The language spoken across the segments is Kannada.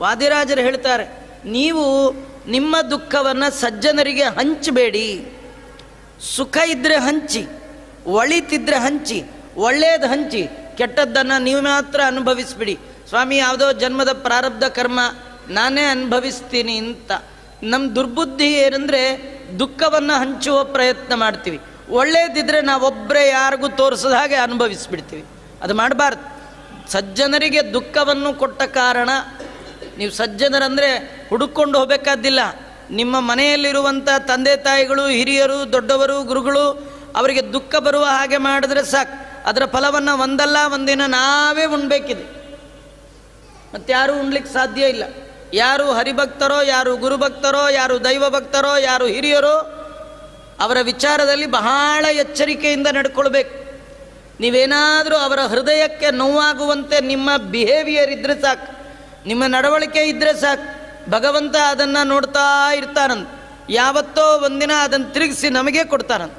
ವಾದಿರಾಜರು ಹೇಳ್ತಾರೆ, ನೀವು ನಿಮ್ಮ ದುಃಖವನ್ನು ಸಜ್ಜನರಿಗೆ ಹಂಚಬೇಡಿ. ಸುಖ ಇದ್ದರೆ ಹಂಚಿ, ಒಳಿತಿದ್ರೆ ಹಂಚಿ ಒಳ್ಳೆಯದು ಹಂಚಿ, ಕೆಟ್ಟದ್ದನ್ನು ನೀವು ಮಾತ್ರ ಅನುಭವಿಸ್ಬಿಡಿ. ಸ್ವಾಮಿ, ಯಾವುದೋ ಜನ್ಮದ ಪ್ರಾರಬ್ಧ ಕರ್ಮ ನಾನೇ ಅನುಭವಿಸ್ತೀನಿ ಅಂತ. ನಮ್ಮ ದುರ್ಬುದ್ಧಿ ಏನಂದರೆ ದುಃಖವನ್ನು ಹಂಚುವ ಪ್ರಯತ್ನ ಮಾಡ್ತೀವಿ. ಒಳ್ಳೇದಿದ್ರೆ ನಾವೊಬ್ಬರೇ ಯಾರಿಗೂ ತೋರಿಸದ ಹಾಗೆ ಅನುಭವಿಸ್ಬಿಡ್ತೀವಿ. ಅದು ಮಾಡಬಾರ್ದು. ಸಜ್ಜನರಿಗೆ ದುಃಖವನ್ನು ಕೊಟ್ಟ ಕಾರಣ ನೀವು ಸಜ್ಜನರಂದರೆ ಹುಡುಕೊಂಡು ಹೋಗಬೇಕಾದ್ದಿಲ್ಲ. ನಿಮ್ಮ ಮನೆಯಲ್ಲಿರುವಂಥ ತಂದೆ ತಾಯಿಗಳು, ಹಿರಿಯರು, ದೊಡ್ಡವರು, ಗುರುಗಳು, ಅವರಿಗೆ ದುಃಖ ಬರುವ ಹಾಗೆ ಮಾಡಿದ್ರೆ ಸಾಕು. ಅದರ ಫಲವನ್ನು ಒಂದಲ್ಲ, ಒಂದಿನ ನಾವೇ ಉಣ್ಬೇಕಿದೆ. ಯಾರು ಉಣ್ಲಿಕ್ಕೆ ಸಾಧ್ಯ ಇಲ್ಲ. ಯಾರು ಹರಿಭಕ್ತರೋ, ಯಾರು ಗುರುಭಕ್ತರೋ, ಯಾರು ದೈವ ಭಕ್ತರೋ ಯಾರು ಹಿರಿಯರೋ, ಅವರ ವಿಚಾರದಲ್ಲಿ ಬಹಳ ಎಚ್ಚರಿಕೆಯಿಂದ ನಡ್ಕೊಳ್ಬೇಕು. ನೀವೇನಾದರೂ ಅವರ ಹೃದಯಕ್ಕೆ ನೋವಾಗುವಂತೆ ನಿಮ್ಮ ಬಿಹೇವಿಯರ್ ಇದ್ದರೆ ಸಾಕು. ನಿಮ್ಮ ನಡವಳಿಕೆ ಇದ್ದರೆ ಸಾಕು. ಭಗವಂತ ಅದನ್ನು ನೋಡ್ತಾ ಇರ್ತಾನಂತ. ಯಾವತ್ತೋ ಒಂದಿನ ಅದನ್ನು ತಿರುಗಿಸಿ ನಮಗೆ ಕೊಡ್ತಾನಂತ.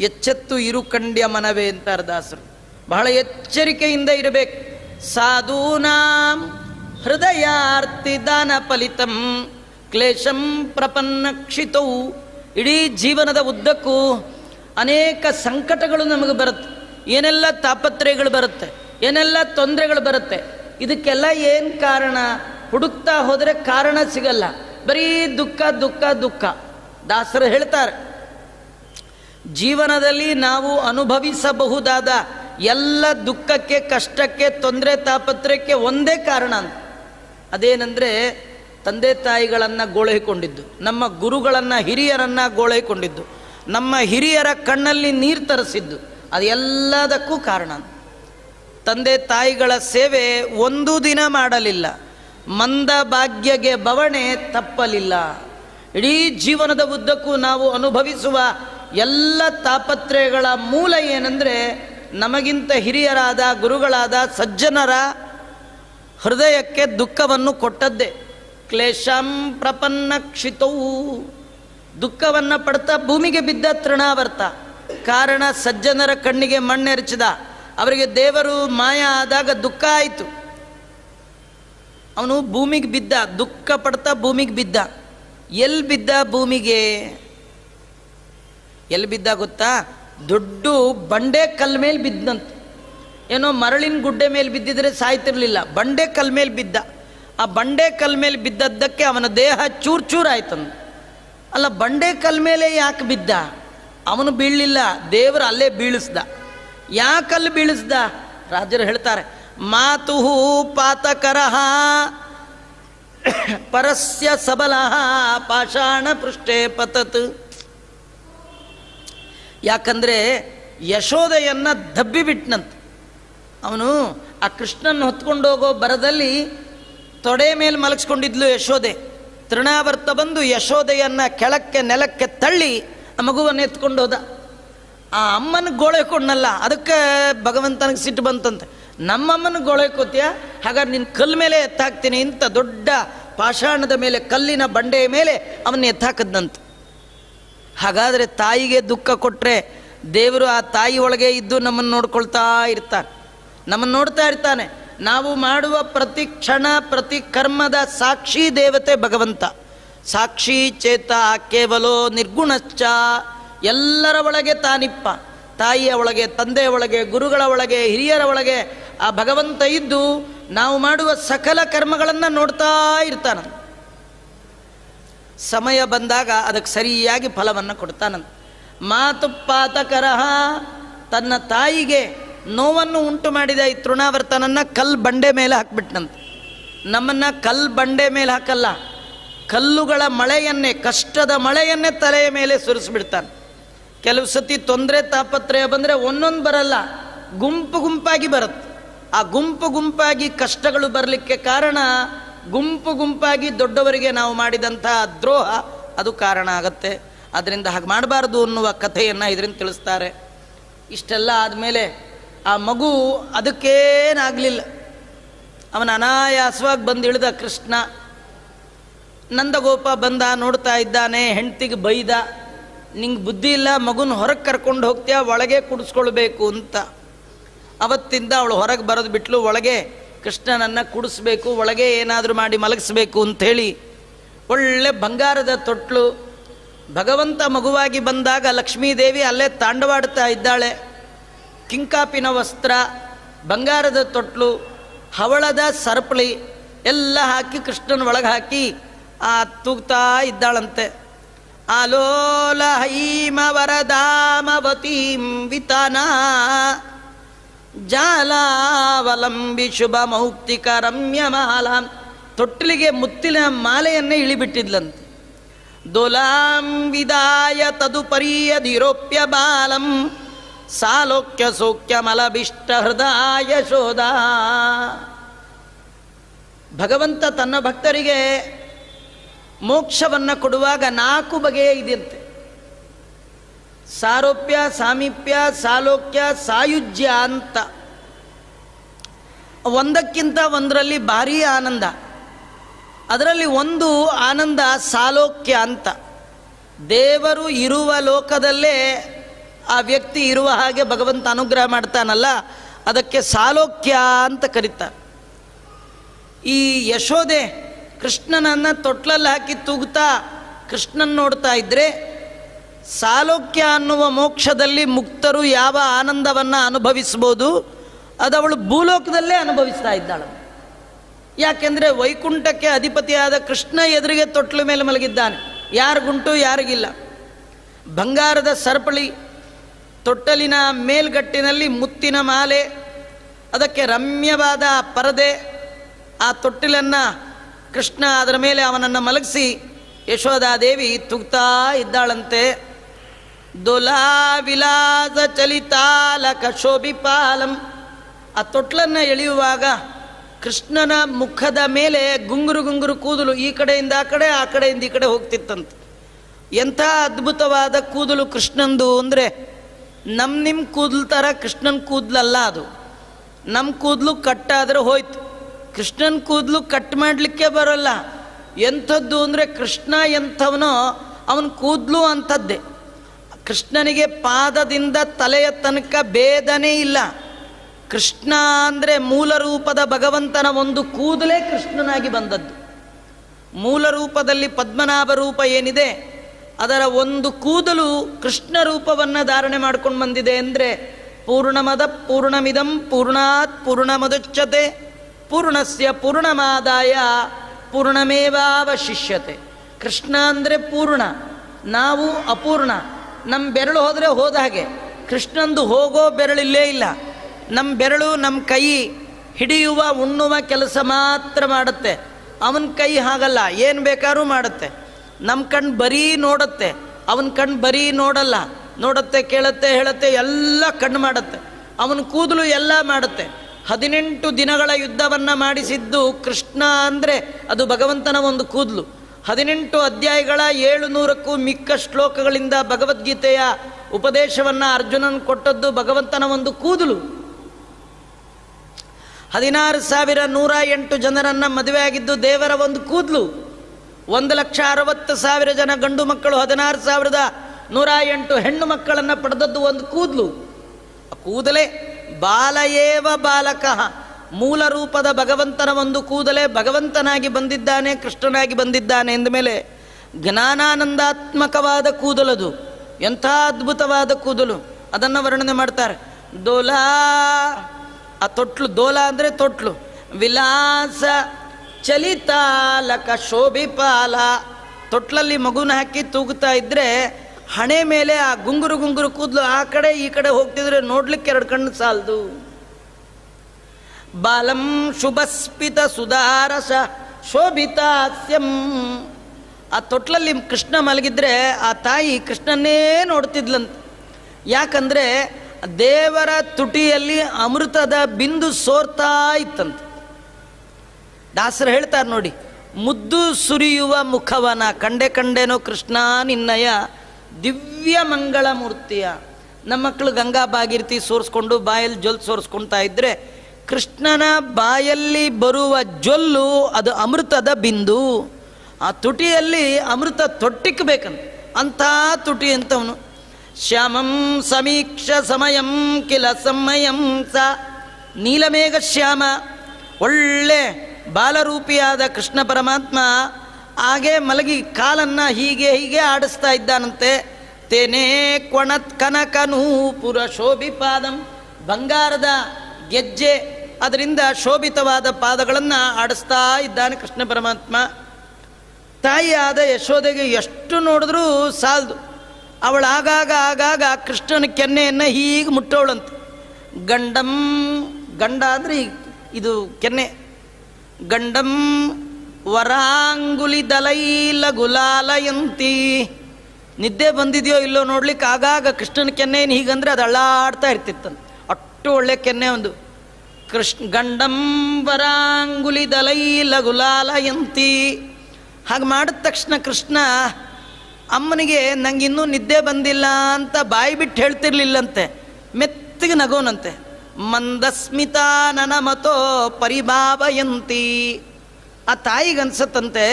ಎಚ್ಚೆತ್ತು ಇರು ಕಂಡ್ಯ ಮನವೇ ಅಂತಾರೆ ದಾಸರು ಬಹಳ ಎಚ್ಚರಿಕೆಯಿಂದ ಇರಬೇಕು. ಸಾಧೂನಾಂ ಹೃದಯಾರ್ತಿ ದಾನ ಫಲಿತಂ ಕ್ಲೇಶಂ ಪ್ರಪನ್ನಕ್ಷಿತವು ಇಡೀ ಜೀವನದ ಉದ್ದಕ್ಕೂ ಅನೇಕ ಸಂಕಟಗಳು ನಮಗೆ ಬರುತ್ತೆ. ಏನೆಲ್ಲ ತಾಪತ್ರಯಗಳು ಬರುತ್ತೆ, ಏನೆಲ್ಲ ತೊಂದರೆಗಳು ಬರುತ್ತೆ ಇದಕ್ಕೆಲ್ಲ ಏನು ಕಾರಣ? ಹುಡುಕ್ತಾ ಹೋದರೆ ಕಾರಣ ಸಿಗಲ್ಲ. ಬರೀ ದುಃಖ ದುಃಖ ದುಃಖ. ದಾಸರು ಹೇಳ್ತಾರೆ, ಜೀವನದಲ್ಲಿ ನಾವು ಅನುಭವಿಸಬಹುದಾದ ಎಲ್ಲ ದುಃಖಕ್ಕೆ, ಕಷ್ಟಕ್ಕೆ, ತೊಂದರೆ ತಾಪತ್ರಕ್ಕೆ ಒಂದೇ ಕಾರಣ ಅಂತ. ಅದೇನೆಂದರೆ, ತಂದೆ ತಾಯಿಗಳನ್ನು ಗೋಳೈಕೊಂಡಿದ್ದು, ನಮ್ಮ ಗುರುಗಳನ್ನು, ಹಿರಿಯರನ್ನು ಗೋಳೈಕೊಂಡಿದ್ದು, ನಮ್ಮ ಹಿರಿಯರ ಕಣ್ಣಲ್ಲಿ ನೀರು ತರಿಸಿದ್ದು, ಅದೆಲ್ಲದಕ್ಕೂ ಕಾರಣ ತಂದೆ ತಾಯಿಗಳ ಸೇವೆ ಒಂದು ದಿನ ಮಾಡಲಿಲ್ಲ. ಮಂದ ಭಾಗ್ಯಗೆ ಬವಣೆ ತಪ್ಪಲಿಲ್ಲ. ಇಡೀ ಜೀವನದ ಉದ್ದಕ್ಕೂ ನಾವು ಅನುಭವಿಸುವ ಎಲ್ಲ ತಾಪತ್ರಯಗಳ ಮೂಲ ಏನಂದರೆ, ನಮಗಿಂತ ಹಿರಿಯರಾದ, ಗುರುಗಳಾದ ಸಜ್ಜನರ ಹೃದಯಕ್ಕೆ ದುಃಖವನ್ನು ಕೊಟ್ಟದ್ದೇ. ಕ್ಲೇಶಂ ಪ್ರಪನ್ನ ಕ್ಷಿತವು ದುಃಖವನ್ನು ಪಡ್ತಾ ಭೂಮಿಗೆ ಬಿದ್ದ ತೃಣಾವರ್ತ. ಕಾರಣ ಸಜ್ಜನರ ಕಣ್ಣಿಗೆ ಮಣ್ಣೆರಚಿದ. ಅವರಿಗೆ ದೇವರು ಮಾಯ ಆದಾಗ ದುಃಖ ಆಯಿತು. ಅವನು ಭೂಮಿಗೆ ಬಿದ್ದ, ದುಃಖ ಪಡ್ತಾ ಭೂಮಿಗೆ ಬಿದ್ದ. ಎಲ್ಲಿ ಬಿದ್ದ ಭೂಮಿಗೆ? ಎಲ್ಲಿ ಬಿದ್ದ ಗೊತ್ತಾ? ದೊಡ್ಡ ಬಂಡೆ ಕಲ್ ಮೇಲೆ ಬಿದ್ದಂತ. ಏನೋ ಮರಳಿನ ಗುಡ್ಡೆ ಮೇಲೆ ಬಿದ್ದಿದ್ರೆ ಸಾಯ್ತಿರ್ಲಿಲ್ಲ. ಬಂಡೆ ಕಲ್ ಮೇಲೆ ಬಿದ್ದ. ಆ ಬಂಡೆ ಕಲ್ ಮೇಲೆ ಬಿದ್ದದ್ದಕ್ಕೆ ಅವನ ದೇಹ ಚೂರ್ ಚೂರ್ ಆಯ್ತಂದು ಅಲ್ಲ ಬಂಡೆ ಕಲ್ ಮೇಲೆ ಯಾಕೆ ಬಿದ್ದ? ಅವನು ಬೀಳಲಿಲ್ಲ, ದೇವರು ಅಲ್ಲೇ ಬೀಳಿಸ್ದ. ಯಾಕಲ್ಲಿ ಬೀಳಿಸ್ದ? ರಾಜರು ಹೇಳ್ತಾರೆ ಮಾತು ಪಾತಕರಹ, ಪರಸ್ಯ ಸಬಲ ಪಾಷಾಣ ಪೃಷ್ಠೆ ಪತತ್. ಯಾಕಂದರೆ ಯಶೋದೆಯನ್ನ ದಬ್ಬಿ ಬಿಟ್ನಂತ. ಅವನು ಆ ಕೃಷ್ಣನ ಹೊತ್ಕೊಂಡು ಹೋಗೋ ಬರದಲ್ಲಿ ತೊಡೆ ಮೇಲೆ ಮಲಗಿಸ್ಕೊಂಡಿದ್ಲು ಯಶೋದೆ. ತೃಣಾವರ್ತ ಬಂದು ಯಶೋದೆಯನ್ನ ಕೆಳಕ್ಕೆ ನೆಲಕ್ಕೆ ತಳ್ಳಿ ಆ ಮಗುವನ್ನು ಎತ್ಕೊಂಡು ಹೋದ ಆ ಅಮ್ಮನ ಗೋಳೆ ಕೊಡ್ನಲ್ಲ, ಅದಕ್ಕೆ ಭಗವಂತನಿಗೆ ಸಿಟ್ಟು ಬಂತಂತೆ. ನಮ್ಮಮ್ಮನ ಗೋಳೆಕೋತೀಯ ಹಾಗಾದ್ರೆ ನಿನ್ನ ಕಲ್ಲು ಮೇಲೆ ಎತ್ತಾಕ್ತೀನಿ ಇಂಥ ದೊಡ್ಡ ಪಾಷಾಣದ ಮೇಲೆ, ಕಲ್ಲಿನ ಬಂಡೆಯ ಮೇಲೆ ಅವನ್ನ ಎತ್ತಾಕದ್ನಂತೆ. ಹಾಗಾದರೆ ತಾಯಿಗೆ ದುಃಖ ಕೊಟ್ಟರೆ ದೇವರು ಆ ತಾಯಿ ಒಳಗೆ ಇದ್ದು ನಮ್ಮನ್ನು ನೋಡ್ಕೊಳ್ತಾ ಇರ್ತಾನೆ. ನಮ್ಮನ್ನು ನೋಡ್ತಾ ಇರ್ತಾನೆ. ನಾವು ಮಾಡುವ ಪ್ರತಿ ಕ್ಷಣ, ಪ್ರತಿ ಕರ್ಮದ ಸಾಕ್ಷಿ ದೇವತೆ ಭಗವಂತ. ಸಾಕ್ಷಿ ಚೇತ ಕೇವಲೋ ನಿರ್ಗುಣಶ್ಚ. ಎಲ್ಲರ ಒಳಗೆ ತಾನಿಪ್ಪ. ತಾಯಿಯ ಒಳಗೆ ತಂದೆಯ ಒಳಗೆ, ಗುರುಗಳ ಒಳಗೆ, ಹಿರಿಯರ ಒಳಗೆ ಆ ಭಗವಂತ ಇದ್ದು ನಾವು ಮಾಡುವ ಸಕಲ ಕರ್ಮಗಳನ್ನು ನೋಡ್ತಾ ಇರ್ತಾನ. ಸಮಯ ಬಂದಾಗ ಅದಕ್ಕೆ ಸರಿಯಾಗಿ ಫಲವನ್ನು ಕೊಡ್ತಾನಂತ. ಮಾತು ಪಾತಕರಹ, ತನ್ನ ತಾಯಿಗೆ ನೋವನ್ನು ಉಂಟು ಮಾಡಿದ ಈ ತೃಣಾವರ್ತನನ್ನು ಕಲ್ ಬಂಡೆ ಮೇಲೆ ಹಾಕ್ಬಿಟ್ನಂತ. ನಮ್ಮನ್ನು ಕಲ್ ಬಂಡೆ ಮೇಲೆ ಹಾಕಲ್ಲ, ಕಲ್ಲುಗಳ ಮಳೆಯನ್ನೇ, ಕಷ್ಟದ ಮಳೆಯನ್ನೇ ತಲೆಯ ಮೇಲೆ ಸುರಿಸ್ಬಿಡ್ತಾನೆ. ಕೆಲವು ಸತಿ ತೊಂದರೆ ತಾಪತ್ರಯ ಬಂದರೆ ಒಂದೊಂದು ಬರಲ್ಲ. ಗುಂಪು ಗುಂಪಾಗಿ ಬರುತ್ತೆ. ಆ ಗುಂಪು ಗುಂಪಾಗಿ ಕಷ್ಟಗಳು ಬರಲಿಕ್ಕೆ ಕಾರಣ ಗುಂಪು ಗುಂಪಾಗಿ ದೊಡ್ಡವರಿಗೆ ನಾವು ಮಾಡಿದಂಥ ದ್ರೋಹ ಅದು ಕಾರಣ ಆಗತ್ತೆ. ಅದರಿಂದ ಹಾಗೆ ಮಾಡಬಾರ್ದು ಅನ್ನುವ ಕಥೆಯನ್ನು ಇದರಿಂದ ತಿಳಿಸ್ತಾರೆ. ಇಷ್ಟೆಲ್ಲ ಆದಮೇಲೆ ಆ ಮಗು ಅದಕ್ಕೇನಾಗಲಿಲ್ಲ. ಅವನ ಅನಾಯಾಸವಾಗಿ ಬಂದು ಇಳಿದ ಕೃಷ್ಣ, ನಂದಗೋಪ ಬಂದ ನೋಡ್ತಾ ಇದ್ದಾನೆ, ಹೆಂಡ್ತಿಗೆ ಬೈದ ನಿಂಗೆ ಬುದ್ಧಿ ಇಲ್ಲ, ಮಗುನ ಹೊರಗೆ ಕರ್ಕೊಂಡು ಹೋಗ್ತೀಯ, ಒಳಗೆ ಕುಡಿಸ್ಕೊಳ್ಬೇಕು ಅಂತ. ಅವತ್ತಿಂದ ಅವಳು ಹೊರಗೆ ಬರೋದು ಬಿಟ್ಲು, ಒಳಗೆ ಕೃಷ್ಣನನ್ನು ಕುಡಿಸ್ಬೇಕು, ಒಳಗೆ ಏನಾದರೂ ಮಾಡಿ ಮಲಗಿಸ್ಬೇಕು ಅಂಥೇಳಿ ಒಳ್ಳೆ ಬಂಗಾರದ ತೊಟ್ಲು. ಭಗವಂತ ಮಗುವಾಗಿ ಬಂದಾಗ ಲಕ್ಷ್ಮೀದೇವಿ ಅಲ್ಲೇ ತಾಂಡವಾಡ್ತಾ ಇದ್ದಾಳೆ. ಕಿಂಕಾಪಿನ ವಸ್ತ್ರ, ಬಂಗಾರದ ತೊಟ್ಲು, ಹವಳದ ಸರಪಳಿ, ಎಲ್ಲ ಹಾಕಿ ಕೃಷ್ಣನ ಒಳಗೆ ಹಾಕಿ ಆ ತೂಗ್ತಾ ಇದ್ದಾಳಂತೆ. ವಿತಾನ ಜಾಲಾವಲಂಬಿ ಶುಭ ಮೌಕ್ತಿಕ ರಮ್ಯ ಮಾಲ ತೊಟ್ಟಿಲಿಗೆ ಮುತ್ತಿನ ಮಾಲೆಯನ್ನೇ ಇಳಿಬಿಟ್ಟಿದ್ಲಂತೆ। ದೊಲಾಂ ವಿದಾಯ ತದುಪರೀಯದಿರೋಪ್ಯ ಬಾಲಂ। ಸಾಲೋಕ್ಯ ಸೌಖ್ಯ ಮಲಭಿಷ್ಟ ಹೃದಯ ಶೋಧ। ಭಗವಂತ ತನ್ನ ಭಕ್ತರಿಗೆ ಮೋಕ್ಷವನ್ನು ಕೊಡುವಾಗ ನಾಲ್ಕು ಬಗೆಯ ಇದೆಯಂತೆ ಸಾರೋಪ್ಯ, ಸಾಮೀಪ್ಯ, ಸಾಲೋಕ್ಯ, ಸಾಯುಜ್ಯ ಅಂತ. ಒಂದಕ್ಕಿಂತ ಒಂದರಲ್ಲಿ ಭಾರೀ ಆನಂದ. ಅದರಲ್ಲಿ ಒಂದು ಆನಂದ ಸಾಲೋಕ್ಯ ಅಂತ. ದೇವರು ಇರುವ ಲೋಕದಲ್ಲೇ ಆ ವ್ಯಕ್ತಿ ಇರುವ ಹಾಗೆ ಭಗವಂತ ಅನುಗ್ರಹ ಮಾಡ್ತಾನಲ್ಲ, ಅದಕ್ಕೆ ಸಾಲೋಕ್ಯ ಅಂತ ಕರೀತಾರೆ. ಈ ಯಶೋದೆ ಕೃಷ್ಣನನ್ನು ತೊಟ್ಲಲ್ಲಿ ಹಾಕಿ ತೂಗುತ್ತಾ ಕೃಷ್ಣನ್ ನೋಡ್ತಾ ಇದ್ದರೆ ಸಾಲೋಕ್ಯ ಅನ್ನುವ ಮೋಕ್ಷದಲ್ಲಿ ಮುಕ್ತರು ಯಾವ ಆನಂದವನ್ನು ಅನುಭವಿಸ್ಬೋದು ಅದವಳು ಭೂಲೋಕದಲ್ಲೇ ಅನುಭವಿಸ್ತಾ ಇದ್ದಾಳು. ಯಾಕೆಂದರೆ ವೈಕುಂಠಕ್ಕೆ ಅಧಿಪತಿಯಾದ ಕೃಷ್ಣ ಎದುರಿಗೆ ತೊಟ್ಲು ಮೇಲೆ ಮಲಗಿದ್ದಾನೆ. ಯಾರಿಗುಂಟು ಯಾರಿಗಿಲ್ಲ. ಬಂಗಾರದ ಸರಪಳಿ ತೊಟ್ಟಲಿನ ಮೇಲ್ಗಟ್ಟಿನಲ್ಲಿ ಮುತ್ತಿನ ಮಾಲೆ, ಅದಕ್ಕೆ ರಮ್ಯವಾದ ಪರದೆ, ಆ ತೊಟ್ಟಿಲನ್ನು ಕೃಷ್ಣ ಅದರ ಮೇಲೆ ಅವನನ್ನು ಮಲಗಿಸಿ ಯಶೋಧಾದೇವಿ ತುಗ್ತಾ ಇದ್ದಾಳಂತೆ. ದೊಲಾ ವಿಲಾಸ ಚಲಿತಾಲಕ ಶೋಭಿಪಾಲಂ ಆ ತೊಟ್ಲನ್ನು ಎಳೆಯುವಾಗ ಕೃಷ್ಣನ ಮುಖದ ಮೇಲೆ ಗುಂಗುರು ಗುಂಗುರು ಕೂದಲು ಈ ಕಡೆಯಿಂದ ಆ ಕಡೆ, ಆ ಕಡೆಯಿಂದ ಈ ಕಡೆ ಹೋಗ್ತಿತ್ತಂತೆ. ಎಂಥ ಅದ್ಭುತವಾದ ಕೂದಲು ಕೃಷ್ಣಂದು ಅಂದರೆ ನಮ್ಮ ನಿಮ್ಮ ಕೂದಲು ಥರ ಕೃಷ್ಣನ ಕೂದಲಲ್ಲ ಅದು. ನಮ್ಮ ಕೂದಲು ಕಟ್ಟಾದರೆ ಹೋಯ್ತು. ಕೃಷ್ಣನ ಕೂದಲು ಕಟ್ ಮಾಡಲಿಕ್ಕೆ ಬರೋಲ್ಲ. ಎಂಥದ್ದು ಅಂದರೆ ಕೃಷ್ಣ ಎಂಥವನೋ ಅವನ ಕೂದಲು ಅಂಥದ್ದೇ. ಕೃಷ್ಣನಿಗೆ ಪಾದದಿಂದ ತಲೆಯ ತನಕ ಭೇದನೇ ಇಲ್ಲ. ಕೃಷ್ಣ ಅಂದರೆ ಮೂಲ ರೂಪದ ಭಗವಂತನ ಒಂದು ಕೂದಲೇ ಕೃಷ್ಣನಾಗಿ ಬಂದದ್ದು. ಮೂಲ ರೂಪದಲ್ಲಿ ಪದ್ಮನಾಭ ರೂಪ ಏನಿದೆ, ಅದರ ಒಂದು ಕೂದಲು ಕೃಷ್ಣ ರೂಪವನ್ನು ಧಾರಣೆ ಮಾಡ್ಕೊಂಡು ಬಂದಿದೆ ಅಂದರೆ ಪೂರ್ಣಮದ ಪೂರ್ಣಮಿದಂ ಪೂರ್ಣಾತ್ ಪೂರ್ಣಮದುಚ್ಯತೆ. ಪೂರ್ಣಸ್ಯ ಪೂರ್ಣಮಾದಾಯ, ಪೂರ್ಣಮೇವಾವಶಿಷ್ಯತೆ. ಕೃಷ್ಣ ಅಂದರೆ ಪೂರ್ಣ, ನಾವು ಅಪೂರ್ಣ. ನಮ್ಮ ಬೆರಳು ಹೋದರೆ ಹೋದ ಹಾಗೆ. ಕೃಷ್ಣಂದು ಹೋಗೋ ಬೆರಳಿಲ್ಲೇ ಇಲ್ಲ. ನಮ್ಮ ಬೆರಳು ನಮ್ಮ ಕೈ ಹಿಡಿಯುವ, ಉಣ್ಣುವ ಕೆಲಸ ಮಾತ್ರ ಮಾಡುತ್ತೆ. ಅವನ ಕೈ ಹಾಗಲ್ಲ, ಏನು ಬೇಕಾದ್ರೂ ಮಾಡುತ್ತೆ. ನಮ್ಮ ಕಣ್ಣು ಬರೀ ನೋಡುತ್ತೆ. ಅವನ ಕಣ್ಣು ಬರೀ ನೋಡಲ್ಲ. ನೋಡುತ್ತೆ, ಕೇಳುತ್ತೆ, ಹೇಳುತ್ತೆ, ಎಲ್ಲ ಕಣ್ಣು ಮಾಡುತ್ತೆ. ಅವನ ಕೂದಲು ಎಲ್ಲ ಮಾಡುತ್ತೆ. ಹದಿನೆಂಟು ದಿನಗಳ ಯುದ್ಧವನ್ನು ಮಾಡಿಸಿದ್ದು ಕೃಷ್ಣ ಅಂದರೆ ಅದು ಭಗವಂತನ ಒಂದು ಕೂದಲು. ಹದಿನೆಂಟು ಅಧ್ಯಾಯಗಳ ಏಳು ನೂರಕ್ಕೂ ಮಿಕ್ಕ ಶ್ಲೋಕಗಳಿಂದ ಭಗವದ್ಗೀತೆಯ ಉಪದೇಶವನ್ನು ಅರ್ಜುನನ್ ಕೊಟ್ಟದ್ದು ಭಗವಂತನ ಒಂದು ಕೂದಲು. ಹದಿನಾರು ಸಾವಿರ ನೂರ ಎಂಟು ಜನರನ್ನು ಮದುವೆ ಆಗಿದ್ದು ದೇವರ ಒಂದು ಕೂದಲು. ಒಂದು ಲಕ್ಷ ಅರವತ್ತು ಸಾವಿರ ಜನ ಗಂಡು ಮಕ್ಕಳು, ಹದಿನಾರು ಸಾವಿರದ ನೂರ ಎಂಟು ಹೆಣ್ಣು ಮಕ್ಕಳನ್ನು ಪಡೆದದ್ದು ಒಂದು ಕೂದಲು. ಕೂದಲೇ ಬಾಲಯೇವ ಬಾಲಕ. ಮೂಲ ರೂಪದ ಭಗವಂತನ ಒಂದು ಕೂದಲೇ ಭಗವಂತನಾಗಿ ಬಂದಿದ್ದಾನೆ, ಕೃಷ್ಣನಾಗಿ ಬಂದಿದ್ದಾನೆ ಎಂದಮೇಲೆ ಜ್ಞಾನಾನಂದಾತ್ಮಕವಾದ ಕೂದಲದು. ಎಂಥ ಅದ್ಭುತವಾದ ಕೂದಲು. ಅದನ್ನು ವರ್ಣನೆ ಮಾಡ್ತಾರೆ. ದೋಲಾ ಆ ತೊಟ್ಲು ದೋಲ ಅಂದರೆ ತೊಟ್ಲು. ವಿಲಾಸ, ಚಲಿತಾಲಕ, ಶೋಭಿಪಾಲ. ತೊಟ್ಲಲ್ಲಿ ಮಗುನ ಹಾಕಿ ತೂಗುತ್ತಾ ಇದ್ದರೆ ಹಣೆ ಮೇಲೆ ಆ ಗುಂಗುರು ಗುಂಗುರು ಕೂದಲು ಆ ಕಡೆ ಈ ಕಡೆ ಹೋಗ್ತಿದ್ರೆ ನೋಡ್ಲಿಕ್ಕೆ ಎರಡು ಕಣ್ಣು ಸಾಲದು. ಬಾಲಂ ಶುಭಸ್ಪಿತ ಸುಧಾರಸ ಶೋಭಿತಾಸ್ಯಂ. ಆ ತೊಟ್ಲಲ್ಲಿ ಕೃಷ್ಣ ಮಲಗಿದ್ರೆ ಆ ತಾಯಿ ಕೃಷ್ಣನ್ನೇ ನೋಡ್ತಿದ್ಲಂತ. ಯಾಕಂದರೆ ದೇವರ ತುಟಿಯಲ್ಲಿ ಅಮೃತದ ಬಿಂದು ಸೋರ್ತಾ ಇತ್ತಂತ. ದಾಸರು ಹೇಳ್ತಾರೆ ನೋಡಿ, ಮುದ್ದು ಸುರಿಯುವ ಮುಖವನ, ಕಂಡೆ ಕಂಡೇನೋ ಕೃಷ್ಣ ನಿನ್ನಯ ದಿವ್ಯ ಮಂಗಳ ಮೂರ್ತಿಯ. ನಮ್ಮ ಮಕ್ಕಳು ಗಂಗಾ ಬಾಗಿರ್ತಿ ಸೋರಿಸ್ಕೊಂಡು ಬಾಯಲ್ಲಿ ಜೊಲ್ ಸೋರಿಸ್ಕೊಳ್ತಾ ಇದ್ದರೆ ಕೃಷ್ಣನ ಬಾಯಲ್ಲಿ ಬರುವ ಜೊಲ್ಲು ಅದು ಅಮೃತದ ಬಿಂದು. ಆ ತುಟಿಯಲ್ಲಿ ಅಮೃತ ತೊಟ್ಟಿಕ್ಬೇಕಂತ ಅಂಥ ತುಟಿ ಅಂತವನು ಶ್ಯಾಮಂ ಸಮೀಕ್ಷ ಸಮಯಂ ಕಿಲ ಸಮಯಂ ಸ. ನೀಲಮೇಘ ಶ್ಯಾಮ. ಒಳ್ಳೆ ಬಾಲರೂಪಿಯಾದ ಕೃಷ್ಣ ಪರಮಾತ್ಮ ಹಾಗೆ ಮಲಗಿ ಕಾಲನ್ನು ಹೀಗೆ ಹೀಗೆ ಆಡಿಸ್ತಾ ಇದ್ದಾನಂತೆ. ತೇನೇ ಕೊಣತ್ ಶೋಭಿ ಶೋಭಿಪಾದಂ ಬಂಗಾರದ ಗೆಜ್ಜೆ, ಅದರಿಂದ ಶೋಭಿತವಾದ ಪಾದಗಳನ್ನು ಆಡಿಸ್ತಾ ಇದ್ದಾನೆ ಕೃಷ್ಣ ಪರಮಾತ್ಮ. ತಾಯಿಯಾದ ಯಶೋದೆಗೆ ಎಷ್ಟು ನೋಡಿದ್ರೂ ಸಾಲದು. ಅವಳಾಗಾಗ ಆಗಾಗ ಕೃಷ್ಣನ ಕೆನ್ನೆಯನ್ನು ಹೀಗೆ ಮುಟ್ಟೋಳಂತೆ. ಗಂಡಂ, ಗಂಡ ಅಂದರೆ ಇದು ಕೆನ್ನೆ. ಗಂಡಂ ವರಾಂಗುಲಿ ದಲೈಲ ಗುಲಾಲಯಂತಿ ನಿದ್ದೆ ಬಂದಿದೆಯೋ ಇಲ್ಲೋ ನೋಡ್ಲಿಕ್ಕೆ ಆಗಾಗ ಕೃಷ್ಣನ ಕೆನ್ನೆಯನ್ನು ಹೀಗಂದ್ರೆ ಅದು ಅಳ್ಳಾಡ್ತಾ ಇರ್ತಿತ್ತಂತ. ಅಷ್ಟು ಒಳ್ಳೆ ಕೆನ್ನೆ ಒಂದು. ಕೃಷ್ಣ ಗಂಡಂ ವರಾಂಗುಲಿ ದಲೈಲ ಗುಲಾಲಯಂತಿ ಹಾಗೆ ಮಾಡಿದ ತಕ್ಷಣ ಕೃಷ್ಣ, ಅಮ್ಮನಿಗೆ ನಂಗೆ ಇನ್ನೂ ನಿದ್ದೆ ಬಂದಿಲ್ಲ ಅಂತ ಬಾಯಿ ಬಿಟ್ಟು ಹೇಳ್ತಿರ್ಲಿಲ್ಲಂತೆ. ಮೆತ್ತಿಗೆ ನಗೋನಂತೆ. ಮಂದಸ್ಮಿತ ನನಮತೋ ಪರಿಭಾವಯಂತಿ ಆ ತಾಯಿಗೆ ಅನ್ಸತ್ತಂತೆ,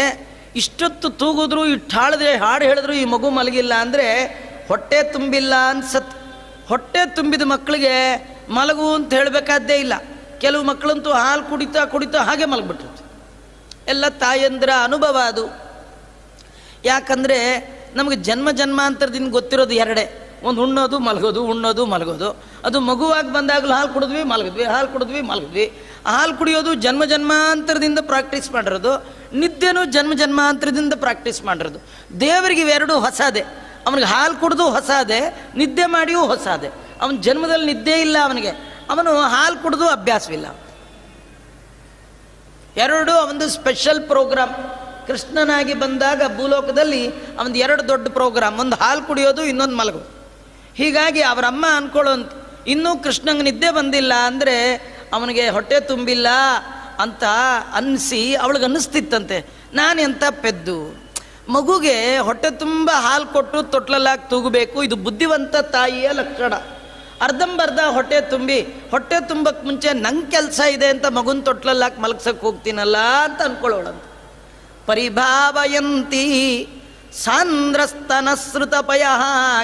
ಇಷ್ಟೊತ್ತು ತೂಗಿದ್ರು ಇಟ್ಟಾಳಿದ್ರೆ ಹಾಡು ಹೇಳಿದ್ರು, ಈ ಮಗು ಮಲಗಿಲ್ಲ ಅಂದರೆ ಹೊಟ್ಟೆ ತುಂಬಿಲ್ಲ ಅನ್ಸತ್. ಹೊಟ್ಟೆ ತುಂಬಿದ ಮಕ್ಕಳಿಗೆ ಮಲಗು ಅಂತ ಹೇಳಬೇಕಾದ್ದೇ ಇಲ್ಲ. ಕೆಲವು ಮಕ್ಕಳಂತೂ ಹಾಲು ಕುಡಿತಾ ಕುಡಿತಾ ಹಾಗೆ ಮಲಗಿಬಿಟ್ಟಿರ್ತೀವಿ ಎಲ್ಲ ತಾಯಂದ್ರ ಅನುಭವ ಅದು. ಯಾಕಂದರೆ ನಮಗೆ ಜನ್ಮ ಜನ್ಮಾಂತರದಿಂದ ಗೊತ್ತಿರೋದು ಎರಡೇ. ಒಂದು ಉಣ್ಣೋದು, ಮಲಗೋದು ಉಣ್ಣೋದು, ಮಲಗೋದು. ಅದು ಮಗುವಾಗಿ ಬಂದಾಗಲೂ ಹಾಲು ಕುಡಿದ್ವಿ, ಮಲಗಿದ್ವಿ, ಹಾಲು ಕುಡಿದ್ವಿ, ಮಲಗಿದ್ವಿ. ಹಾಲು ಕುಡಿಯೋದು ಜನ್ಮ ಜನ್ಮಾಂತರದಿಂದ ಪ್ರಾಕ್ಟೀಸ್ ಮಾಡಿರೋದು ನಿದ್ದೆನೂ ಜನ್ಮ ಜನ್ಮಾಂತರದಿಂದ ಪ್ರಾಕ್ಟೀಸ್ ಮಾಡಿರೋದು. ದೇವರಿಗೆ ಇವೆರಡೂ ಹೊಸದೇ. ಅವನಿಗೆ ಹಾಲು ಕುಡಿದು ಹೊಸದೇ, ನಿದ್ದೆ ಮಾಡಿಯೂ ಹೊಸದೇ. ಅವನ ಜನ್ಮದಲ್ಲಿ ನಿದ್ದೆ ಇಲ್ಲ ಅವನಿಗೆ. ಅವನು ಹಾಲು ಕುಡಿದು ಅಭ್ಯಾಸವಿಲ್ಲ. ಎರಡು ಅವನದು ಸ್ಪೆಷಲ್ ಪ್ರೋಗ್ರಾಮ್ ಕೃಷ್ಣನಾಗಿ ಬಂದಾಗ ಭೂಲೋಕದಲ್ಲಿ ಅವನದು ಎರಡು ದೊಡ್ಡ ಪ್ರೋಗ್ರಾಮ್ ಒಂದು ಹಾಲು ಕುಡಿಯೋದು, ಇನ್ನೊಂದು ಮಲಗು ಹೀಗಾಗಿ ಅವರಮ್ಮ ಅನ್ಕೊಳ್ಳೋಂತ ಇನ್ನೂ ಕೃಷ್ಣಂಗೆ ನಿದ್ದೆ ಬಂದಿಲ್ಲ ಅಂದರೆ ಅವನಿಗೆ ಹೊಟ್ಟೆ ತುಂಬಿಲ್ಲ ಅಂತ ಅನ್ನಿಸಿ ಅವಳಿಗೆ ಅನ್ನಿಸ್ತಿತ್ತಂತೆ. ನಾನು ಎಂತ ಪೆದ್ದು? ಮಗುಗೆ ಹೊಟ್ಟೆ ತುಂಬ ಹಾಲು ಕೊಟ್ಟು ತೊಟ್ಲಲ್ಲಾಗಿ ತೂಗಬೇಕು. ಇದು ಬುದ್ಧಿವಂತ ತಾಯಿಯ ಲಕ್ಷಣ. ಅರ್ಧಂಬರ್ಧ ಹೊಟ್ಟೆ ತುಂಬಿ, ಹೊಟ್ಟೆ ತುಂಬಕ್ಕೆ ಮುಂಚೆ ನಂಗೆ ಕೆಲಸ ಇದೆ ಅಂತ ಮಗುನ ತೊಟ್ಲಲ್ಲಾಕಿ ಮಲಗ್ಸಕ್ಕೆ ಹೋಗ್ತೀನಲ್ಲ ಅಂತ ಅನ್ಕೊಳ್ಳೋಳಂತ. ಪರಿಭಾವಯಂತಿ ಸಾಂದ್ರಸ್ತನಸೃತಪಯ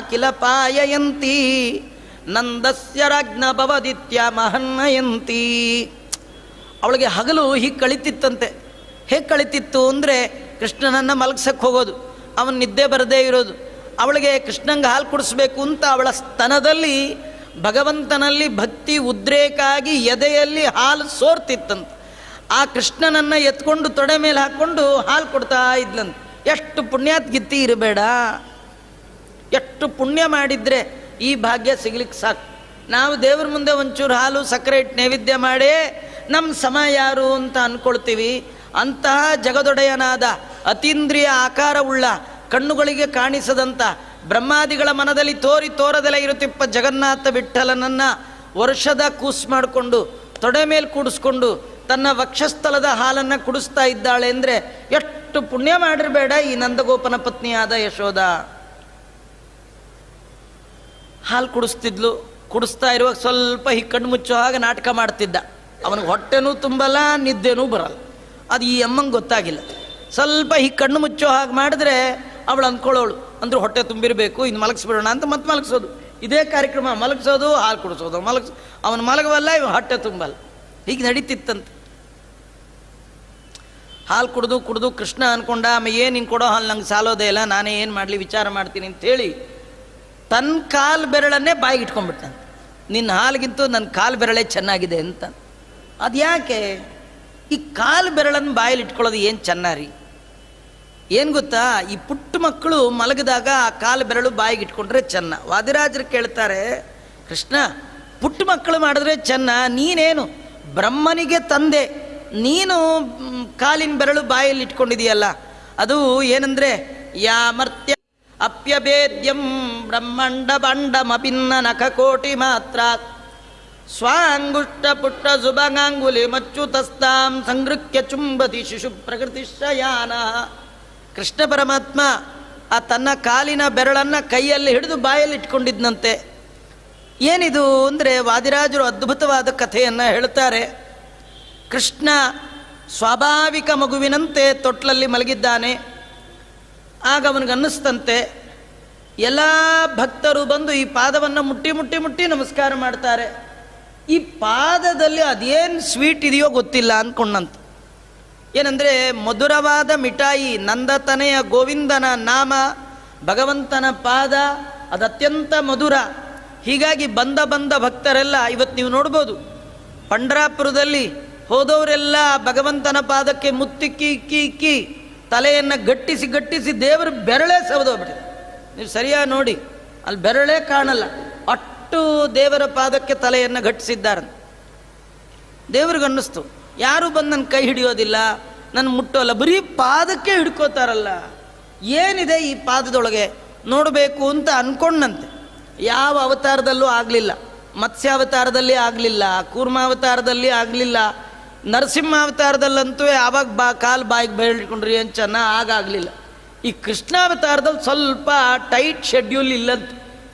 ಕಿಲ ಪಾಯಯಂತಿ ನಂದಸ್ಯ ರಾಜ್ಞ ಭವದಿತ್ಯ ಮಹನ್ನಯಂತಿ. ಅವಳಿಗೆ ಹಗಲು ಹೀಗೆ ಕಳಿತಿತ್ತಂತೆ. ಹೇಗೆ ಕಳಿತಿತ್ತು ಅಂದರೆ ಕೃಷ್ಣನನ್ನು ಮಲಗ್ಸಕ್ಕೆ ಹೋಗೋದು, ಅವನ ನಿದ್ದೆ ಬರದೇ ಇರೋದು. ಅವಳಿಗೆ ಕೃಷ್ಣಂಗೆ ಹಾಲು ಕುಡಿಸ್ಬೇಕು ಅಂತ ಅವಳ ಸ್ತನದಲ್ಲಿ ಭಗವಂತನಲ್ಲಿ ಭಕ್ತಿ ಉದ್ರೇಕಾಗಿ ಎದೆಯಲ್ಲಿ ಹಾಲು ಸೋರ್ತಿತ್ತಂತೆ. ಆ ಕೃಷ್ಣನನ್ನು ಎತ್ಕೊಂಡು ತೊಡೆ ಮೇಲೆ ಹಾಕ್ಕೊಂಡು ಹಾಲು ಕೊಡ್ತಾ ಇದ್ಲಂತ. ಎಷ್ಟು ಪುಣ್ಯಾತ್ ಗಿತ್ತಿ ಇರಬೇಡ. ಎಷ್ಟು ಪುಣ್ಯ ಮಾಡಿದರೆ ಈ ಭಾಗ್ಯ ಸಿಗ್ಲಿಕ್ಕೆ ಸಾಕು. ನಾವು ದೇವ್ರ ಮುಂದೆ ಒಂಚೂರು ಹಾಲು, ಸಕ್ಕರೆ ಇಟ್ಟು ನೈವೇದ್ಯ ಮಾಡಿ ನಮ್ಮ ಸಮ ಯಾರು ಅಂತ ಅಂದ್ಕೊಳ್ತೀವಿ ಅಂತಹ ಜಗದೊಡೆಯನಾದ ಅತೀಂದ್ರಿಯ ಆಕಾರವುಳ್ಳ, ಕಣ್ಣುಗಳಿಗೆ ಕಾಣಿಸದಂಥ ಬ್ರಹ್ಮಾದಿಗಳ ಮನದಲ್ಲಿ ತೋರಿ ತೋರದೆಲ್ಲ ಇರುತ್ತಿಪ್ಪ ಜಗನ್ನಾಥ ವಿಠಲನನ್ನ ವರ್ಷದ ಕೂಸು ಮಾಡಿಕೊಂಡು, ತೊಡೆ ಮೇಲೆ ಕೂಡಿಸ್ಕೊಂಡು, ತನ್ನ ವಕ್ಷಸ್ಥಲದ ಹಾಲನ್ನು ಕುಡಿಸ್ತಾ ಇದ್ದಾಳೆ ಅಂದರೆ ಎಷ್ಟು ಪುಣ್ಯ ಮಾಡಿರಬೇಡ ಈ ನಂದಗೋಪನ ಪತ್ನಿಯಾದ ಯಶೋಧ ಹಾಲು ಕುಡಿಸ್ತಿದ್ಲು, ಕುಡಿಸ್ತಾ ಇರುವಾಗ ಸ್ವಲ್ಪ ಈ ಕಣ್ಣು ಮುಚ್ಚೋ ಹಾಗೆ ನಾಟಕ ಮಾಡ್ತಿದ್ದ. ಅವನಿಗೆ ಹೊಟ್ಟೆನೂ ತುಂಬಲ್ಲ, ನಿದ್ದೆನೂ ಬರಲ್ಲ. ಅದು ಈ ಅಮ್ಮಂಗೆ ಗೊತ್ತಾಗಿಲ್ಲ. ಸ್ವಲ್ಪ ಹಿ ಕಣ್ಣು ಮುಚ್ಚೋ ಹಾಗೆ ಮಾಡಿದ್ರೆ ಅವಳು ಅಂದ್ಕೊಳ್ಳೋಳು, ಅಂದ್ರೆ ಹೊಟ್ಟೆ ತುಂಬಿರಬೇಕು, ಇನ್ನು ಮಲಗಿಸ್ಬಿಡೋಣ ಅಂತ ಮತ್ತೆ ಮಲಗಿಸೋದು. ಇದೇ ಕಾರ್ಯಕ್ರಮ, ಮಲಗಿಸೋದು, ಹಾಲು ಕುಡಿಸೋದು, ಮಲಗಿಸ್, ಅವನು ಮಲಗವಲ್ಲ, ಇವ ಹೊಟ್ಟೆ ತುಂಬಲ್ಲ. ಹೀಗೆ ನಡೀತಿತ್ತಂತೆ. ಹಾಲು ಕುಡಿದು ಕುಡಿದು ಕೃಷ್ಣ ಅಂದ್ಕೊಂಡ ಆಮೇಲೆ ಏನು ಹಿಂಗೆ ಕೊಡೋ ಹಾಲು? ನಂಗೆ ಸಾಲೋದೇ ಇಲ್ಲ, ನಾನೇ ಏನು ಮಾಡಲಿ, ವಿಚಾರ ಮಾಡ್ತೀನಿ ಅಂತೇಳಿ ತನ್ನ ಕಾಲು ಬೆರಳನ್ನೇ ಬಾಯಿಗೆ ಇಟ್ಕೊಂಡ್ಬಿಟ್ಟಂತೆ ನಿನ್ನ ಹಾಲಿಗಿಂತೂ ನನ್ನ ಕಾಲು ಬೆರಳೆ ಚೆನ್ನಾಗಿದೆ ಅಂತ. ಅದು ಯಾಕೆ ಈ ಕಾಲು ಬೆರಳನ್ನು ಬಾಯಲ್ಲಿ ಇಟ್ಕೊಳ್ಳೋದು ಏನು ಚೆನ್ನಾರಿ? ಏನು ಗೊತ್ತಾ? ಈ ಪುಟ್ಟ ಮಕ್ಕಳು ಮಲಗಿದಾಗ ಆ ಕಾಲು ಬೆರಳು ಬಾಯಿಗೆ ಇಟ್ಕೊಂಡ್ರೆ ಚೆನ್ನ. ವಾದಿರಾಜರು ಕೇಳ್ತಾರೆ, ಕೃಷ್ಣ, ಪುಟ್ಟ ಮಕ್ಕಳು ಮಾಡಿದ್ರೆ ಚೆನ್ನ. ನೀನೇನು? ಬ್ರಹ್ಮನಿಗೆ ತಂದೆ. ನೀನು ಕಾಲಿನ ಬೆರಳು ಬಾಯಲ್ಲಿ ಇಟ್ಕೊಂಡಿದೀಯಲ್ಲ ಅದು ಏನಂದರೆ ಯಾ ಮರ್ತ್ಯ ಅಪ್ಯಭೇದ್ಯಂ ಬ್ರಹ್ಮಂಡ ಬಂಡಮಪಿನ್ನ ನಖಕೋಟಿ ಮಾತ್ರ ಸ್ವಾಂಗುಷ್ಟ ಪುಟ್ಟ ಸುಭಗಾಂಗುಲಿ ಮಚ್ಚುತಸ್ತಾಂ ಸಂಗೃಕ್ಯ ಚುಂಬತಿ ಶಿಶು ಪ್ರಕೃತಿಶಯಾನ ಕೃಷ್ಣ ಪರಮಾತ್ಮ ಆ ತನ್ನ ಕಾಲಿನ ಬೆರಳನ್ನು ಕೈಯಲ್ಲಿ ಹಿಡಿದು ಬಾಯಲ್ಲಿ ಇಟ್ಕೊಂಡಿದ್ದಂತೆ ಏನಿದು ಅಂದರೆ ವಾದಿರಾಜರು ಅದ್ಭುತವಾದ ಕಥೆಯನ್ನು ಹೇಳ್ತಾರೆ ಕೃಷ್ಣ ಸ್ವಾಭಾವಿಕ ಮಗುವಿನಂತೆ ತೊಟ್ಲಲ್ಲಿ ಮಲಗಿದ್ದಾನೆ. ಆಗ ಅವನಿಗನ್ನಿಸ್ತಂತೆ ಎಲ್ಲ ಭಕ್ತರು ಬಂದು ಈ ಪಾದವನ್ನು ಮುಟ್ಟಿ ಮುಟ್ಟಿ ಮುಟ್ಟಿ ನಮಸ್ಕಾರ ಮಾಡ್ತಾರೆ. ಈ ಪಾದದಲ್ಲಿ ಅದೇನು ಸ್ವೀಟ್ ಇದೆಯೋ ಗೊತ್ತಿಲ್ಲ ಅಂದ್ಕೊಂಡಂತ ಏನಂದರೆ, ಮಧುರವಾದ ಮಿಠಾಯಿ, ನಂದತನೆಯ ಗೋವಿಂದನ ನಾಮ, ಭಗವಂತನ ಪಾದ ಅದು ಅತ್ಯಂತ ಮಧುರ. ಹೀಗಾಗಿ ಬಂದ ಬಂದ ಭಕ್ತರೆಲ್ಲ ಇವತ್ತು ನೀವು ನೋಡ್ಬೋದು, ಪಂಡ್ರಾಪುರದಲ್ಲಿ ಹೋದವರೆಲ್ಲ ಭಗವಂತನ ಪಾದಕ್ಕೆ ಮುತ್ತಿಕ್ಕಿ ಇಕ್ಕಿ ಇಕ್ಕಿ ತಲೆಯನ್ನು ಗಟ್ಟಿಸಿ ಗಟ್ಟಿಸಿ ದೇವರು ಬೆರಳೇ ಸವದೋಗ್ಬಿಟ್ಟಿದೆ ನೀವು ಸರಿಯಾಗಿ ನೋಡಿ, ಅಲ್ಲಿ ಬೆರಳೇ ಕಾಣಲ್ಲ. ಅಟ್ಟು ದೇವರ ಪಾದಕ್ಕೆ ತಲೆಯನ್ನು ಗಟ್ಟಿಸಿದ್ದಾರಂತೆ ದೇವ್ರಿಗೆ ಅನ್ನಿಸ್ತು ಯಾರು ಬಂದು ನನ್ನ ಕೈ ಹಿಡಿಯೋದಿಲ್ಲ, ನನ್ನ ಮುಟ್ಟೋಲ್ಲ, ಬರೀ ಪಾದಕ್ಕೆ ಹಿಡ್ಕೋತಾರಲ್ಲ. ಏನಿದೆ ಈ ಪಾದದೊಳಗೆ? ನೋಡಬೇಕು ಅಂತ ಅನ್ಕೊಂಡಂತೆ. ಯಾವ ಅವತಾರದಲ್ಲೂ ಆಗಲಿಲ್ಲ. ಮತ್ಸ್ಯಾವತಾರದಲ್ಲಿ ಆಗಲಿಲ್ಲ, ಕೂರ್ಮಾವತಾರದಲ್ಲಿ ಆಗಲಿಲ್ಲ ನರಸಿಂಹಾವತಾರದಲ್ಲಂತೂ ಯಾವಾಗ ಬಾ ಕಾಲು ಬಾಯಿಗೆ ಬೆಳ್ಕೊಂಡ್ರಿ ಏನು ಚೆನ್ನಾಗಿ ಆಗಾಗಲಿಲ್ಲ ಈ ಕೃಷ್ಣಾವತಾರದಲ್ಲಿ ಸ್ವಲ್ಪ ಟೈಟ್ ಶೆಡ್ಯೂಲ್ ಇಲ್ಲಂತ,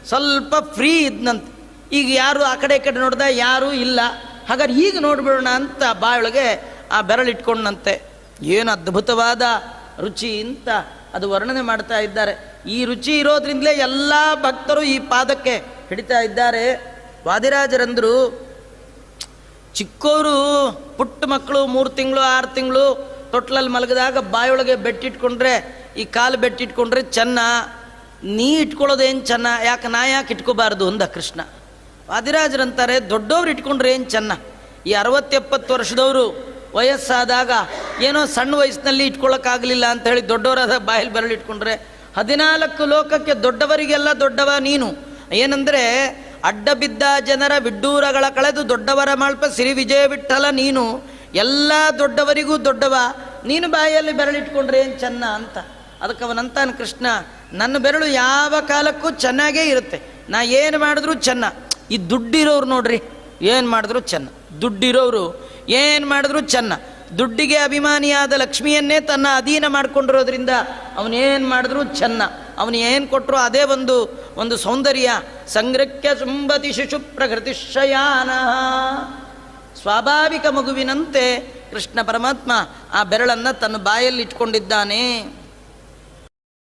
ಸ್ವಲ್ಪ ಫ್ರೀ ಇದ್ನಂತ. ಈಗ ಯಾರು ಆ ಕಡೆ ಈ ಕಡೆ ನೋಡ್ದ ಯಾರೂ ಇಲ್ಲ. ಹಾಗಾದ್ರೆ ಈಗ ನೋಡ್ಬಿಡೋಣ ಅಂತ ಬಾಯೊಳಗೆ ಆ ಬೆರಳಿಟ್ಕೊಂಡಂತೆ ಏನು ಅದ್ಭುತವಾದ ರುಚಿ ಅಂತ ಅದು ವರ್ಣನೆ ಮಾಡ್ತಾ ಇದ್ದಾರೆ. ಈ ರುಚಿ ಇರೋದ್ರಿಂದಲೇ ಎಲ್ಲ ಭಕ್ತರು ಈ ಪಾದಕ್ಕೆ ಹಿಡಿತಾ ಇದ್ದಾರೆ. ವಾದಿರಾಜರಂದ್ರು ಚಿಕ್ಕವರು ಪುಟ್ಟ ಮಕ್ಕಳು ಮೂರು ತಿಂಗಳು, ಆರು ತಿಂಗಳು ತೊಟ್ಲಲ್ಲಿ ಮಲಗಿದಾಗ ಬಾಯೊಳಗೆ ಬೆಟ್ಟಿಟ್ಕೊಂಡ್ರೆ, ಈ ಕಾಲು ಬೆಟ್ಟಿಟ್ಕೊಂಡ್ರೆ ಚೆನ್ನ. ನೀ ಇಟ್ಕೊಳ್ಳೋದೇನು ಚೆನ್ನ? ಯಾಕೆ ನಾ ಯಾಕೆ ಇಟ್ಕೋಬಾರ್ದು ಅಂದ ಕೃಷ್ಣ. ವಾದಿರಾಜರಂತಾರೆ ದೊಡ್ಡವ್ರು ಇಟ್ಕೊಂಡ್ರೆ ಏನು ಚೆನ್ನ? ಈ ಅರವತ್ತೆಪ್ಪತ್ತು ವರ್ಷದವರು ವಯಸ್ಸಾದಾಗ ಏನೋ ಸಣ್ಣ ವಯಸ್ಸಿನಲ್ಲಿ ಇಟ್ಕೊಳ್ಳೋಕ್ಕಾಗಲಿಲ್ಲ ಅಂತ ಹೇಳಿ ದೊಡ್ಡವರಾದ ಬಾಯಲ್ಲಿ ಬೆರಳು ಇಟ್ಕೊಂಡ್ರೆ ಹದಿನಾಲ್ಕು ಲೋಕಕ್ಕೆ ದೊಡ್ಡವರಿಗೆಲ್ಲ ದೊಡ್ಡವ ನೀನು. ಏನಂದರೆ ಅಡ್ಡ ಬಿದ್ದ ಜನರ ವಿಡ್ಡೂರಗಳ ಕಳೆದು ದೊಡ್ಡವರ ಮಾಳ್ಪ ಸಿರಿ ವಿಜಯ ಬಿಟ್ಟಲ ನೀನು. ಎಲ್ಲ ದೊಡ್ಡವರಿಗೂ ದೊಡ್ಡವ, ನೀನು ಬಾಯಲ್ಲಿ ಬೆರಳಿಟ್ಕೊಂಡ್ರೆ ಏನು ಚೆನ್ನ ಅಂತ. ಅದಕ್ಕೆ ಅವನಂತಾನೆ ಕೃಷ್ಣ, ನನ್ನ ಬೆರಳು ಯಾವ ಕಾಲಕ್ಕೂ ಚೆನ್ನಾಗೇ ಇರುತ್ತೆ. ನಾ ಏನು ಮಾಡಿದ್ರೂ ಚೆನ್ನ. ಈ ದುಡ್ಡಿರೋರು ನೋಡ್ರಿ, ಏನು ಮಾಡಿದ್ರು ಚೆನ್ನ. ದುಡ್ಡಿರೋರು ಏನು ಮಾಡಿದ್ರು ಚೆನ್ನ. ದುಡ್ಡಿಗೆ ಅಭಿಮಾನಿಯಾದ ಲಕ್ಷ್ಮಿಯನ್ನೇ ತನ್ನ ಅಧೀನ ಮಾಡಿಕೊಂಡಿರೋದ್ರಿಂದ ಅವನೇನು ಮಾಡಿದ್ರು ಚೆನ್ನ. ಅವನು ಏನು ಕೊಟ್ಟರು ಅದೇ ಒಂದು ಒಂದು ಸೌಂದರ್ಯ. ಸಂಗ್ರಹ್ಯ ಸುಂಬತಿ ಶಿಶು ಪ್ರಕೃತಿ ಶಯಾನ. ಸ್ವಾಭಾವಿಕ ಮಗುವಿನಂತೆ ಕೃಷ್ಣ ಪರಮಾತ್ಮ ಆ ಬೆರಳನ್ನು ತನ್ನ ಬಾಯಲ್ಲಿ ಇಟ್ಕೊಂಡಿದ್ದಾನೆ